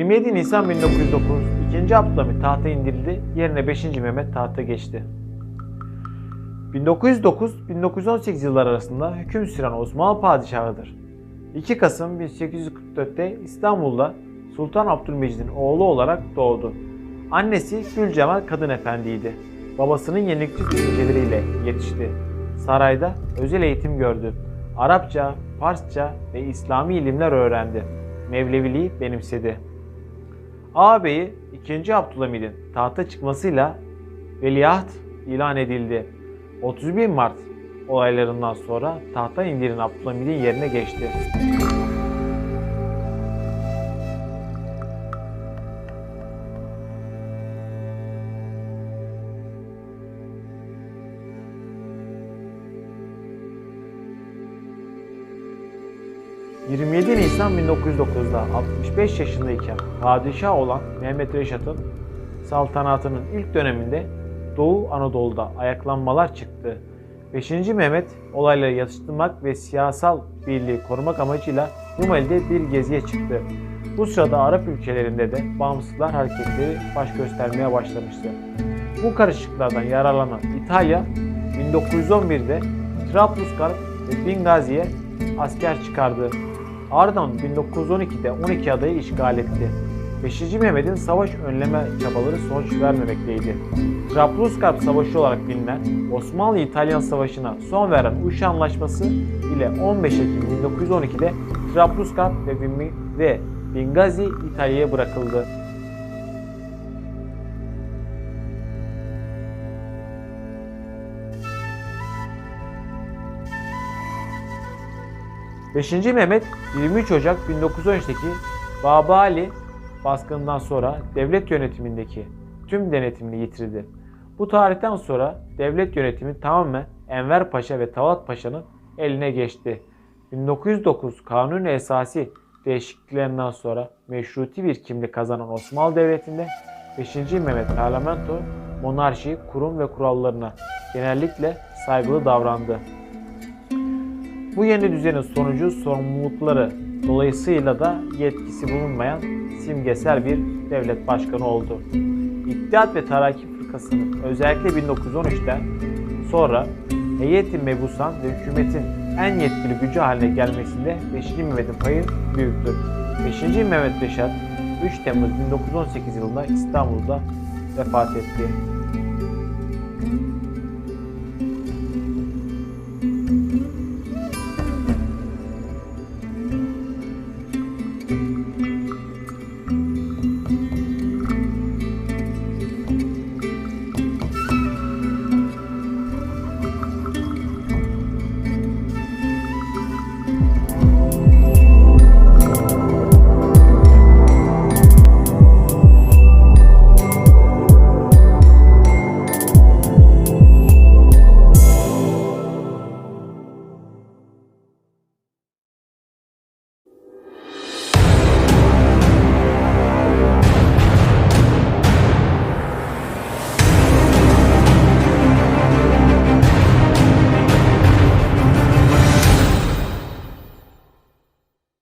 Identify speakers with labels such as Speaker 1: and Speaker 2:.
Speaker 1: 27 Nisan 1909 2. Abdülhamit tahta indirildi, yerine 5. Mehmet tahta geçti. 1909-1918 yılları arasında hüküm süren Osmanlı padişahıdır. 2 Kasım 1844'te İstanbul'da Sultan Abdülmecid'in oğlu olarak doğdu. Annesi Gülcemal Kadın Efendi'ydi. Babasının yenilikçi düşünceleriyle yetişti. Sarayda özel eğitim gördü. Arapça, Farsça ve İslami ilimler öğrendi. Mevleviliği benimsedi. Ağabeyi 2. Abdülhamid'in tahta çıkmasıyla veliaht ilan edildi. 31 Mart olaylarından sonra tahttan indirilen Abdülhamid'in yerine geçti. ...27 Nisan 1909'da 65 yaşındayken padişah olan Mehmet Reşat'ın saltanatının ilk döneminde Doğu Anadolu'da ayaklanmalar çıktı. 5. Mehmet olayları yatıştırmak ve siyasal birliği korumak amacıyla Rumeli'de bir geziye çıktı. Bu sırada Arap ülkelerinde de bağımsızlar hareketleri baş göstermeye başlamıştı. Bu karışıklardan yararlanan İtalya 1911'de Trablusgarp ve Bingazi'ye asker çıkardı. Ardından 1912'de 12 adayı işgal etti. 5. Mehmet'in savaş önleme çabaları sonuç vermemekteydi. Trablusgarp Savaşı olarak bilinen Osmanlı-İtalyan Savaşı'na son veren Uşa Anlaşması ile 15 Ekim 1912'de Trablusgarp ve, ve Bingazi İtalya'ya bırakıldı. Beşinci Mehmet 23 Ocak 1913'teki Babali baskından sonra devlet yönetimindeki tüm denetimini yitirdi. Bu tarihten sonra devlet yönetimi tamamen Enver Paşa ve Talat Paşa'nın eline geçti. 1909 Kanun Esası değişikliklerinden sonra meşruti bir kimlik kazanan Osmanlı Devleti'nde 5. Mehmet parlamento, monarşi, kurum ve kurallarına genellikle saygılı davrandı. Bu yeni düzenin sonucu sorumlulukları dolayısıyla da yetkisi bulunmayan simgesel bir devlet başkanı oldu. İttihat ve Taraki Fırkası'nın özellikle 1913'ten sonra heyeti mebusan ve hükümetin en yetkili gücü haline gelmesinde 5. Mehmet'in payı büyüktür. 5. Mehmet Reşat 3 Temmuz 1918 yılında İstanbul'da vefat etti.